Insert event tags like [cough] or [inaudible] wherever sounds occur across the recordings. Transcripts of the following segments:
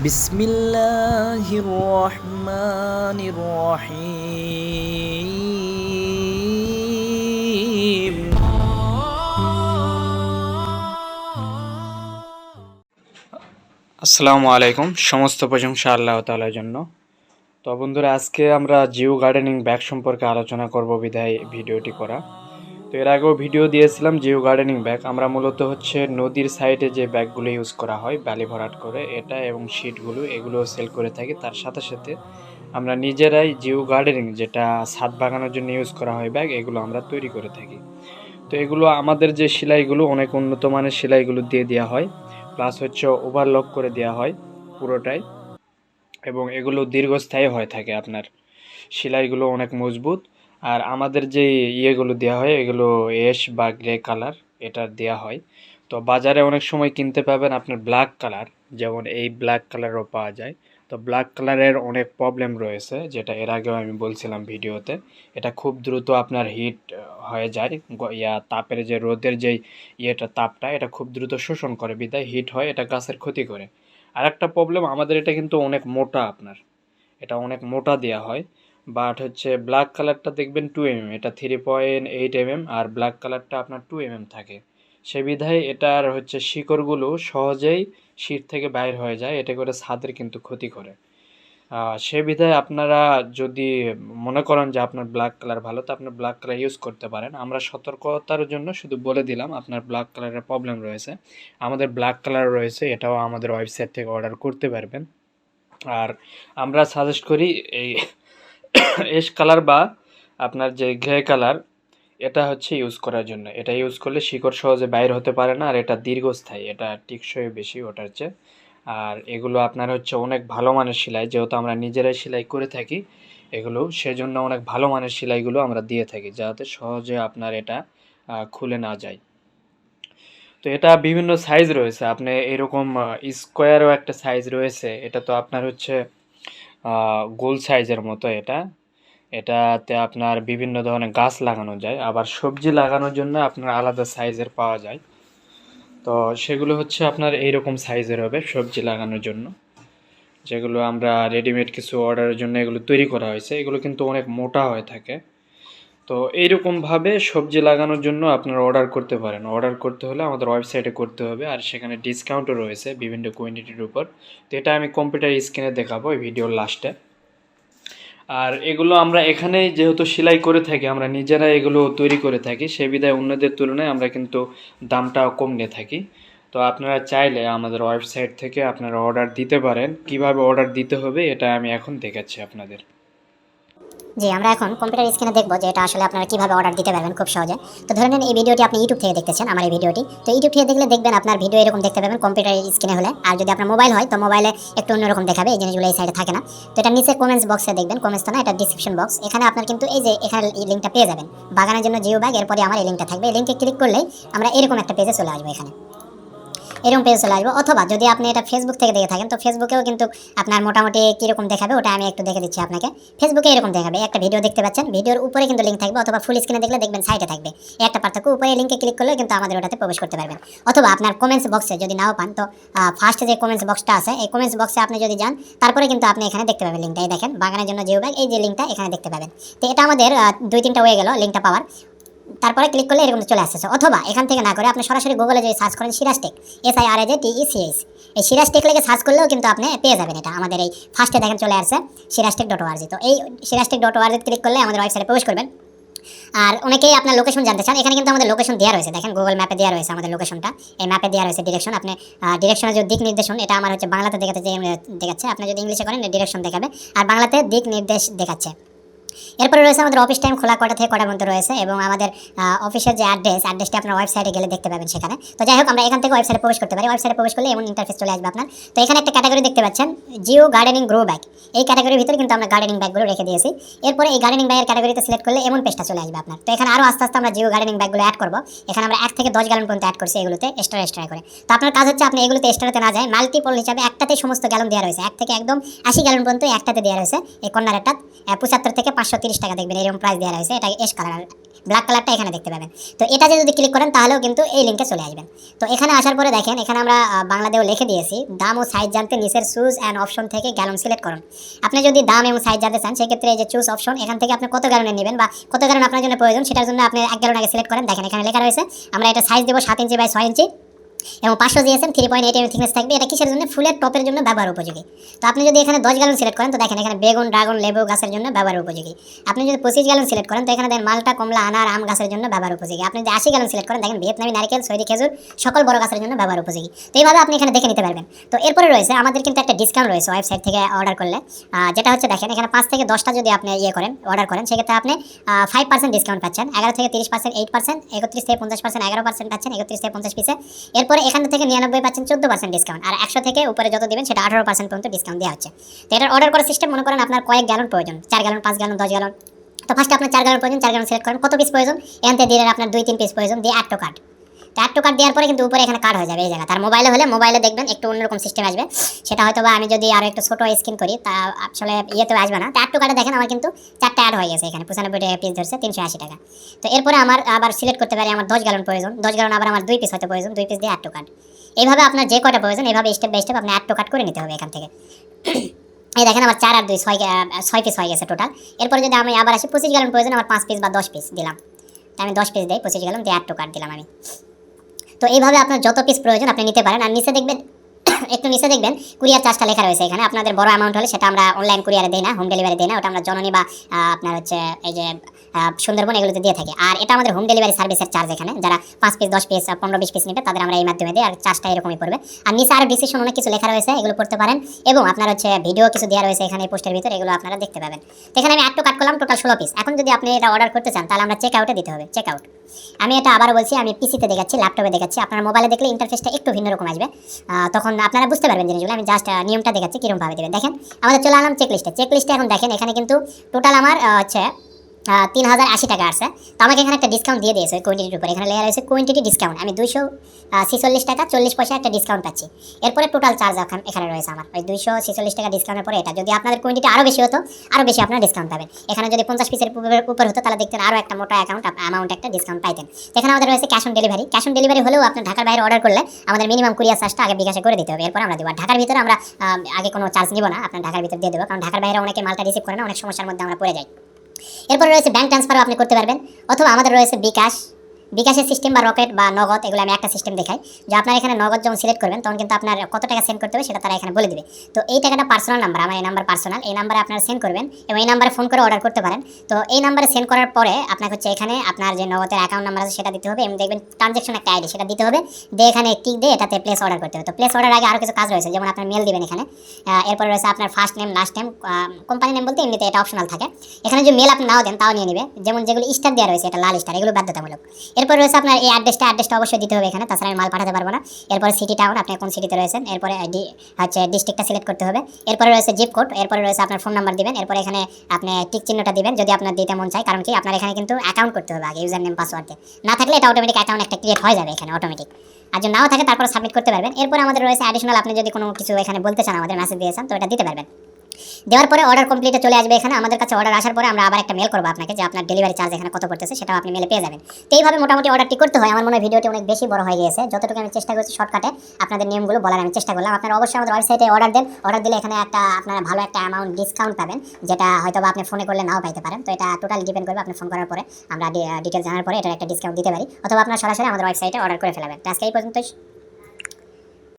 বিসমিল্লাহির রহমানির রহিম আসসালামু আলাইকুম, সমস্ত প্রশংসা আল্লাহ তালার জন্য। তো বন্ধুরা, আজকে আমরা জিও গার্ডেনিং ব্যাগ সম্পর্কে আলোচনা করব বিধায় ভিডিওটি করা। তো এর আগেও ভিডিও দিয়েছিলাম জিও গার্ডেনিং ব্যাগ আমরা মূলত হচ্ছে নদীর সাইডে যে ব্যাগগুলো ইউজ করা হয় বালি ভরাট করে, এটা এবং শিটগুলো এগুলো সেল করে থাকি। তার সাথে সাথে আমরা নিজেরাই জিও গার্ডেনিং যেটা ছাদ বাগানোর জন্য ইউজ করা হয় ব্যাগ এগুলো আমরা তৈরি করে থাকি। তো এগুলো আমাদের যে সেলাইগুলো, অনেক উন্নত মানের সেলাইগুলো দিয়ে দেওয়া হয় প্লাস হচ্ছে ওভারলক করে দেওয়া হয় পুরোটাই। এবং এগুলো দীর্ঘস্থায়ী হয়ে থাকে আপনার। সেলাইগুলো অনেক মজবুত। আর আমাদের যে ইয়েগুলো দেওয়া হয়, এগুলো এস বা গ্রে কালার এটা দেওয়া হয়। তো বাজারে অনেক সময় কিনতে পাবেন আপনার ব্ল্যাক কালার যেমন এই ব্ল্যাক কালারও পাওয়া যায়। তো ব্ল্যাক কালারের অনেক প্রবলেম রয়েছে, যেটা এর আগেও আমি বলছিলাম ভিডিওতে। এটা খুব দ্রুত আপনার হিট হয়ে যায়। ইয়া তাপের যে রোদের যে ইয়েটা, তাপটা, এটা খুব দ্রুত শোষণ করে, বিদায় হিট হয়, এটা গাছের ক্ষতি করে। আর একটা প্রবলেম আমাদের এটা কিন্তু অনেক মোটা আপনার। এটা অনেক মোটা দেওয়া হয়। বাট হচ্ছে ব্ল্যাক কালারটা দেখবেন টু এম এটা three point eight M M আর ব্ল্যাক কালারটা আপনার টু এম এম থাকে। সে বিধায় এটার হচ্ছে শিকড়গুলো সহজেই শীত থেকে বাইর হয়ে যায় এটা করে ছাদের কিন্তু ক্ষতি করে। সে বিধায় আপনারা যদি মনে করেন যে আপনার ব্ল্যাক কালার ভালো, তো আপনার ব্ল্যাক কালার ইউজ করতে পারেন। আমরা সতর্কতার জন্য শুধু বলে দিলাম, আপনার ব্ল্যাক কালারের প্রবলেম রয়েছে। আমাদের ব্ল্যাক কালার রয়েছে, এটাও আমাদের ওয়েবসাইট থেকে অর্ডার করতে পারবেন। আর আমরা সাজেস্ট করি এই এস কালার বা আপনার যে গ্রে কালার, এটা হচ্ছে ইউজ করার জন্য। এটা ইউজ করলে শিকড় সহজে বাইর হতে পারে না আর এটা দীর্ঘস্থায়ী, এটা টিকসই বেশি ওটার চেয়ে। আর এগুলো আপনার হচ্ছে অনেক ভালো মানের সেলাই, যেহেতু আমরা নিজেরাই সেলাই করে থাকি, এগুলো সেজন্য অনেক ভালো মানের সেলাইগুলো আমরা দিয়ে থাকি, যাতে সহজে আপনার এটা খুলে না যায়। তো এটা বিভিন্ন সাইজ রয়েছে, আপনি এরকম স্কোয়ারও একটা সাইজ রয়েছে, এটা তো আপনার হচ্ছে গোল সাইজের মতো এটা। এটাতে আপনার বিভিন্ন ধরনের গাছ লাগানো যায়, আবার সবজি লাগানোর জন্য আপনার আলাদা সাইজের পাওয়া যায়। তো সেগুলো হচ্ছে আপনার এইরকম সাইজের হবে সবজি লাগানোর জন্য। যেগুলো আমরা রেডিমেড কিছু অর্ডারের জন্য এগুলো তৈরি করা হয়েছে। এগুলো কিন্তু অনেক মোটা হয়ে থাকে। তো এইরকমভাবে সবজি লাগানোর জন্য আপনারা অর্ডার করতে পারেন। অর্ডার করতে হলে আমাদের ওয়েবসাইটে করতে হবে আর সেখানে ডিসকাউন্টও রয়েছে বিভিন্ন কোয়ান্টিটির উপর। তো এটা আমি কম্পিউটার স্ক্রিনে দেখাবো এই ভিডিওর লাস্টে আর এগুলো আমরা এখানেই যেহেতু সেলাই করে থাকি, আমরা নিজেরা এগুলো তৈরি করে থাকি, সে বিধায় অন্যদের তুলনায় আমরা কিন্তু দামটা কম নিয়ে থাকি। তো আপনারা চাইলে আমাদের ওয়েবসাইট থেকে আপনারা অর্ডার দিতে পারেন। কীভাবে অর্ডার দিতে হবে এটা আমি এখন দেখাচ্ছি আপনাদের। জি, আমরা এখন কম্পিউটার স্ক্রিনে দেখব যে এটা আসলে আপনারা কীভাবে অর্ডার দিতে পারবেন খুব সহজে। তো ধরে নেন এই ভিডিওটি আপনি ইউটিউব থেকে দেখতেছেন, আমার এই ভিডিওটি। তো ইউটিউব থেকে দেখলে দেখবেন আপনার ভিডিও এরকম দেখতে পাবেন কম্পিউটার স্ক্রিনে হলে। আর যদি আপনার মোবাইল হয়, তো মোবাইলে একটু অন্যরকম দেখাবে, এই জিনিসগুলো এই সাইডে থাকে না। তো এটা নিচে কমেন্টস বক্সে দেখবেন কমেন্টস তো না, এটা ডিসক্রিপশন বক্স এখানে আপনার কিন্তু এই যে এখানে লিঙ্কটা পেয়ে যাবেন। বাগানের জন্য জিও ব্যাগ এরপরে আমার এই লিঙ্কটা থাকবে। এই লিঙ্কে ক্লিক করলেই আমরা এরকম একটা পেজে চলে আসব এখানে। এরকম পেজ চলে আসব। অথবা যদি আপনি এটা ফেসবুক থেকে দেখে থাকেন, তো ফেসবুকেও কিন্তু আপনার মোটামুটি কীরকম দেখাবে, ওটা আমি একটু দেখে দিচ্ছি আপনাকে। ফেসবুকে এরকম দেখাবে, একটা ভিডিও দেখতে পাচ্ছেন ভিডিওর উপরে কিন্তু লিঙ্ক থাকবে, অথবা ফুল স্ক্রিনে দেখলে দেখবেন সাইডে থাকবে। একটা পার্থক্য, উপরে লিঙ্কে ক্লিক করলে কিন্তু আমাদের ওটাতে প্রবেশ করতে পারবেন। অথবা আপনার কমেন্টস বক্সে যদি নাও পান, তো ফার্স্টে যে কমেন্টস বক্সটা আছে, এই কমেন্টস বক্সে আপনি যদি যান, তারপরে কিন্তু আপনি এখানে দেখতে পাবেন লিঙ্কটা এই দেখেন, বাগানের জন্য জিও ব্যাগ এই যে লিঙ্কটা এখানে দেখতে পাবেন। তো এটা আমাদের দুই তিনটা হয়ে গেল লিঙ্কটা পাওয়ার। তারপরে ক্লিক করলে এরকম চলে আসতেছে। অথবা এখান থেকে না করে আপনি সরাসরি গুগলে যদি সার্চ করেন Sirajtech S I R A J T E C S এই সিরাজটেক লেগে সার্চ করলেও কিন্তু আপনি পেয়ে যাবেন এটা। আমাদের এই ফার্স্টে দেখেন চলে আসছে সিরাজটেক ডট ওয়ার্জি তো এই সিরাজটেক ডট ওয়ার্জি ক্লিক করলে আমাদের ওয়েবসাইটে প্রবেশ করবেন। আর অনেকেই আপনার লোকেশন জানতে চান। এখানে কিন্তু আমাদের লোকেশন দেওয়া রয়েছে। দেখেন গুগল ম্যাপে দেওয়া রয়েছে আমাদের লোকেশনটা এই ম্যাপে দেওয়া রয়েছে ডিরেকশন আপনি ডিরেকশনের যে দিক নির্দেশন, এটা আমার হচ্ছে বাংলাতে দেখাতে দেখাচ্ছে। আপনি যদি ইংলিশে করেন ডিরেকশন দেখাবে। আর বাংলাতে দিক নির্দেশ দেখাচ্ছে। এরপরে রয়েছে আমাদের অফিস টাইম খোলা কটা থেকে কটার মধ্যে রয়েছে এবং আমাদের অফিসের যে অ্যাড্রেস অ্যাড্রেসটি আপনার ওয়েবসাইটে গেলে দেখতে পাবেন সেখানে। তো যাই হোক, আমরা এখান থেকে ওয়েবসাইটে প্রবেশ করতে পারি। ওয়েবসাইটে প্রবেশ করলে এমন ইন্টারফেস চলে আসবে আপনার। তো এখানে একটা ক্যাটাগরি দেখতে পাচ্ছেন জিও গার্ডেনিং গ্রো ব্যাগ এই ক্যাটাগরির ভিতরে কিন্তু আমরা গার্ডেনিং ব্যাগগুলো রেখে দিয়েছি। এরপরে এই গার্ডেনিং ব্যাগের ক্যাটাগরিতে সিলেক্ট করলে এমন পেজটা চলে আসবে আপনার। তো এখানে আরও আস্তে আস্তে আমরা জিও গার্ডেনিং ব্যাগগুলো অ্যাড করব। এখানে আমরা এক থেকে দশ গ্যালন পর্যন্ত অ্যাড করছি এগুলোতে এক্সট্রা এক্সট্রা করে। তো আপনার কাজ হচ্ছে আপনি এগুলোতে এক্সট্রাতে না যায় মাল্টিপল হিসাবে একটাতে সমস্ত গ্যালন দেওয়া রয়েছে। এক থেকে একদম আশি গ্যালন পর্যন্ত একটাতে দেওয়া রয়েছে, এই কর্নার একটা পঁচাত্তর থেকে পাঁচশো তিরিশ টাকা দেখবেন, এরকম প্রাইস দেওয়া রয়েছে এটা এস কালার ব্ল্যাক কালারটা এখানে দেখতে পাবেন। তো এটাতে যদি ক্লিক করেন, তাহলেও কিন্তু এই লিঙ্কে চলে আসবেন তো এখানে আসার পরে দেখেন, এখানে আমরা বাংলাদেশেও লিখে দিয়েছি, দাম ও সাইজ জানতে নিচের চুজ অ্যান্ড অপশন থেকে গ্যালন সিলেক্ট করুন। আপনি যদি দাম এবং সাইজ জানতে চান, সেক্ষেত্রে এই যে চুজ অপশন এখান থেকে আপনি কত গ্যালনের নেবেন বা কত গ্যালন আপনার জন্য প্রয়োজন, সেটার জন্য আপনি এক গ্যালন আগে সিলেক্ট করেন। দেখেন এখানে লেখা রয়েছে, আমরা এটা সাইজ দেবো সাত ইঞ্চি বাই ছয় ইঞ্চি। এবং পাঁচশো GSM three point eight M thickness থাকবে। এটা কিসের জন্য? ফুলের টপের জন্য ব্যবহার উপযোগী। তো আপনি যদি এখানে দশ গ্যালন সিলেক্ট করেন, তো দেখেন এখানে বেগুন, ড্রাগন, লেবু গাছের জন্য ব্যবহার উপযোগী। আপনি যদি পঁচিশ গ্যালন সিলেক্ট করেন, তো এখানে দেখেন মালটা, কমলা, আনার, আম গাছের জন্য ব্যবহার উপযোগী। আপনি যদি আশি গ্যালন সিলেক্ট করেন, দেখেন ভিয়েতনামি, নারকেল সৈরি খেজুর, সকল বড় গাছের জন্য ব্যবহার উপযোগী। তো এইভাবে আপনি এখানে দেখে নিতে পারবেন। তো এরপরে রয়েছে, আমাদের কিন্তু একটা ডিসকাউন্ট রয়েছে ওয়েবসাইট থেকে অর্ডার করলে। যেটা হচ্ছে দেখেন, এখানে পাঁচ থেকে দশটা যদি আপনি ইয়ে করেন অর্ডার করেন, সেক্ষেত্রে আপনি ফাইভ পার্সেন্ট ডিসকাউন্ট পাচ্ছেন। এগারো থেকে তিরিশ পার্সেন্ট এইট পার্সেন্ট একত্রিশ থেকে পঞ্চাশ পার্সেন্ট এগারো পার্সেন্ট পাচ্ছেন, একত্রিশ থেকে পঞ্চাশ পিসে এরপরে এখান থেকে নিরানব্বই পার্সেন্ট, চোদ্দ পার্সেন্ট ডিসকাউন্ট আর একশো থেকে উপরে যত দেবেন, সেটা আঠারো পার্সেন্ট পর্যন্ত ডিসকাউন্ট দেওয়া হচ্ছে। তো এটার অর্ডার করার সিস্টেম মনে করেন আপনার কয়েক গ্যালন প্রয়োজন। চার গ্যালন পাঁচ গ্যালন দশ গ্যালন তো ফার্স্টে আপনার চার গ্যালন প্রয়োজন, চার গ্যালন সিলেক্ট করেন। কত পিস প্রয়োজন? এখান থেকে দিলেন আপনার দুই, তিন পিস প্রয়োজন। দিয়ে আটটো কার্ড তো আটটো কার্ড দেওয়ার পরে কিন্তু উপরে এখানে কার্ড হয়ে যাবে, এই জায়গা। তার মোবাইলে হলে মোবাইলে দেখবেন, একটু অন্যরকম সিস্টেম আসবে। সেটা হয়তো বা আমি যদি আরও একটু ছোটো স্ক্রিন করি, তা আসলে ইয়েতে আসবে না। তো আটটো কার্ডে দেখেন আমার কিন্তু চারটা অ্যাড হয়ে গেছে এখানে। পঁচানব্বই টাকা পিস ধরছে, তিনশো আশি টাকা। তো এরপরে আমার আবার সিলেক্ট করতে পারি আমার দশ গ্যালন প্রয়োজন। দশ গ্যালন আবার আমার দুই পিস হতে প্রয়োজন, দুই পিস দিয়ে আটটো কার্ড এইভাবে আপনার যে কটা প্রয়োজন, এইভাবে স্টেপ বাই স্টেপ আপনি আটটো কার্ড করে নিতে হবে এখান থেকে। এই দেখেন আমার চার আর দুই, ছয় ছয় পিস হয়ে গেছে টোটাল এরপরে যদি আমি আবার আসি, পঁচিশ গ্যালন প্রয়োজন, আমার পাঁচ পিস বা দশ পিস দিলাম। আমি দশ পিস দিই, পঁচিশ গ্যালন দিয়ে আটটো কার্ড দিলাম আমি। তো এইভাবে আপনার যত পিস প্রয়োজন আপনি নিতে পারেন। আর নিচে দেখবেন, [coughs] একটু নিচে দেখবেন কুরিয়ার চার্জটা লেখা রয়েছে এখানে। আপনাদের বড় অ্যামাউন্ট হলে সেটা আমরা অনলাইন কুরিয়ারে দিই না হোম ডেলিভারি দিই না। ওটা আমরা জননী বা আপনার হচ্ছে এই যে সুন্দরবন এগুলোতে দিয়ে থাকি। আর এটা আমাদের হোম ডেলিভারি সার্ভিসের চার্জ এখানে। যারা পাঁচ পিস দশ পিস পনেরো বিশ পিস নেবে, তাদের আমরা এই মাধ্যমে দিই আর চার্জটা এরকমই পড়বে। আর নিচে আরও ডিসিশন অনেক কিছু লেখা রয়েছে, এগুলো পড়তে পারেন। এবং আপনার হচ্ছে ভিডিও কিছু দেওয়া রয়েছে এখানে পোস্টের ভিতরে, এগুলো আপনারা দেখতে পাবেন। এখানে আমি একটু কাট করলাম টোটাল ষোলো পিস এখন যদি আপনি এটা অর্ডার করতে চান, তাহলে আমরা চেক আউটে দিতে হবে। চেক আউট আমি এটা আবার বলছি, আমি পিসিতে দেখাচ্ছি ল্যাপটপে দেখাচ্ছি। আপনার মোবাইলে দেখলে ইন্টারফেসটা একটু ভিন্ন রকম আসবে। তখন আপনারা বুঝতে পারবেন জিনিসগুলো। আমি জাস্ট নিয়মটা দেখাচ্ছি কীরকমভাবে দেবেন। দেখেন, আমাদের চলে আলাম চেক লিস্টে চেক লিস্টে এখন দেখেন, এখানে কিন্তু টোটাল আমার হচ্ছে তিন হাজার আশি টাকা আসছে। তো আমাকে এখানে একটা ডিসকাউন্ট দিয়ে দিয়েছে কোয়ান্টিটির উপরে। এখানে লেয়ার রয়েছে কোয়ান্টিটি ডিসকাউন্ট আমি দুইশো ছেচল্লিশ টাকা, চল্লিশ পয়সা একটা ডিসকাউন্ট পাচ্ছি। এরপরে টোটাল চার্জ এখানে রয়েছে আমার। ওই দুইশো ছেচল্লিশ টাকা ডিসকাউন্টের পরে এটা। যদি আপনাদের কোয়ান্টিটি আরও বেশি হতো আরও বেশি আপনারা ডিসকাউন্ট পাবেন। এখানে যদি পঞ্চাশ পিসের উপর হতো, তাহলে দেখতেন আরও একটা মোটা অ্যাকাউন্ট অ্যামাউন্ট একটা ডিসকাউন্ট পাইতেন। এখানে আমাদের রয়েছে cash on delivery cash on delivery হলেও আপনার ঢাকার বাইরে অর্ডার করলে আমাদের মিনিমাম কুরিয়ার চার্জটা আগে বিকাশে করে দিতে হবে। এরপর আমরা দেবো। ঢাকার ভিতরে আমরা আগে কোনো চার্জ নিব না। আপনার ঢাকার ভিতরে দিয়ে দেবো। কারণ ঢাকার বাইরে অনেকে মালটা রিসিভ করে না, অনেক সমস্যার মধ্যে আমরা পড়ে যাই। এরপরে রয়েছে ব্যাঙ্ক ট্রান্সফারও আপনি করতে পারবেন অথবা আমাদের রয়েছে বিকাশ। বিকাশের সিস্টেম বা রকেট বা নগদ, এগুলো আমি একটা সিস্টেম দেখাই। যে আপনার এখানে নগদ যখন সিলেক্ট করবেন, তখন কিন্তু আপনার কত টাকা সেন্ড করতে হবে সেটা তারা এখানে বলে দেবে। তো এই টাকাটা পার্সোনাল নাম্বার আমার এই নাম্বার পার্সোনাল এই নাম্বারে আপনারা সেন্ড করবেন এবং এই নাম্বারে ফোন করে অর্ডার করতে পারেন। তো এই নাম্বারে সেন্ড করার পরে আপনাকে হচ্ছে এখানে আপনার যে নগদের অ্যাকাউন্ট নাম্বার আছে সেটা দিতে হবে এবং দেখবেন ট্রানজ্যাকশন একটা আইডি সেটা দিতে হবে। দিয়ে এখানে টিক দিয়ে এটাতে প্লেস অর্ডার করতে হবে। তো প্লেস অর্ডার আগে আরও কিছু কাজ রয়েছে, যেমন আপনার মেল দিবেন এখানে। এরপর রয়েছে আপনার first name last name company name বলতে এমনিতে এটা অপশনাল থাকে। এখানে যে মেল আপনি নাও দেন, তাও নিয়ে নেবে। যেমন যেগুলো স্টার দেওয়া রয়েছে, এটা লাল স্টার এগুলো বাধ্যতামূলক। এরপর রয়েছে আপনার এই অ্যাড্রেসটা অ্যাড্রেসটা অবশ্যই দিতে হবে এখানে, তাছাড়া আমি মাল পাঠাতে পারব না। এরপরে সিটি টাউন আপনি কোন সিটিতে রয়েছেন, এরপরে হচ্ছে ডিস্ট্রিক্টটা সিলেক্ট করতে হবে। এরপরে রয়েছে জিপ কোড এরপরে রয়েছে আপনার ফোন নাম্বার দিবেন, এরপরে এখানে আপনি টিক চিহ্নটা দিবেন, যদি আপনার দিতে মন চায়, কারণ কি আপনার এখানে কিন্তু অ্যাকাউন্ট করতে হবে আগে ইউজার নেম পাসওয়ার্ড না থাকলে এটা অটোমেটিক অ্যাকাউন্ট একটা ক্রিয়েট হয়ে যাবে এখানে অটোমেটিক আর যদি নাও থাকে তারপর সাবমিট করতে পারবেন। এরপর আমাদের রয়েছে অ্যাডিশনাল আপনি যদি কোনো কিছু এখানে বলতে চান, আমাদের মেসেজ দিয়েছেন, তো এটা দিতে পারবেন। দেওয়ার পরে অর্ডার কমপ্লিটে চলে আসবে এখানে। আমাদের কাছে অর্ডার আসার পরে আমরা আবার একটা মেল করব আপনাকে যে আপনার ডেলিভারি চার্জ এখানে কত পড়তেছে সেটাও আপনি মেলে পেয়ে যাবেন। তো এইভাবে মোটামুটি অর্ডারটি করতে হয়। আমার মনে হয় ভিডিওটি অনেক বেশি বড় হয়ে গিয়েছে। যতটুকু আমি চেষ্টা করছি শর্টকাটে আপনাদের নিয়মগুলো বলার আমি চেষ্টা করলাম। আপনারা অবশ্যই আমাদের ওয়েবসাইটে অর্ডার দেন। অর্ডার দিলে এখানে একটা আপনারা ভালো একটা অ্যামাউন্ট ডিসকাউন্ট পাবেন, যেটা হয়তো বা আপনি ফোনে করলে নাও পাইতে পারেন। তো এটা টোটালি ডিপেন্ড করবে আপনি ফোন করার পরে। আমরা ডিটেলস জানার পরে এটার একটা ডিসকাউন্ট দিতে পারি। অথবা আপনারা সরাসরি আমাদের ওয়েবসাইটে অর্ডার করে ফেলাবেন। তো আজকে এই পর্যন্তই।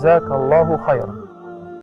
جزاك الله خيرا.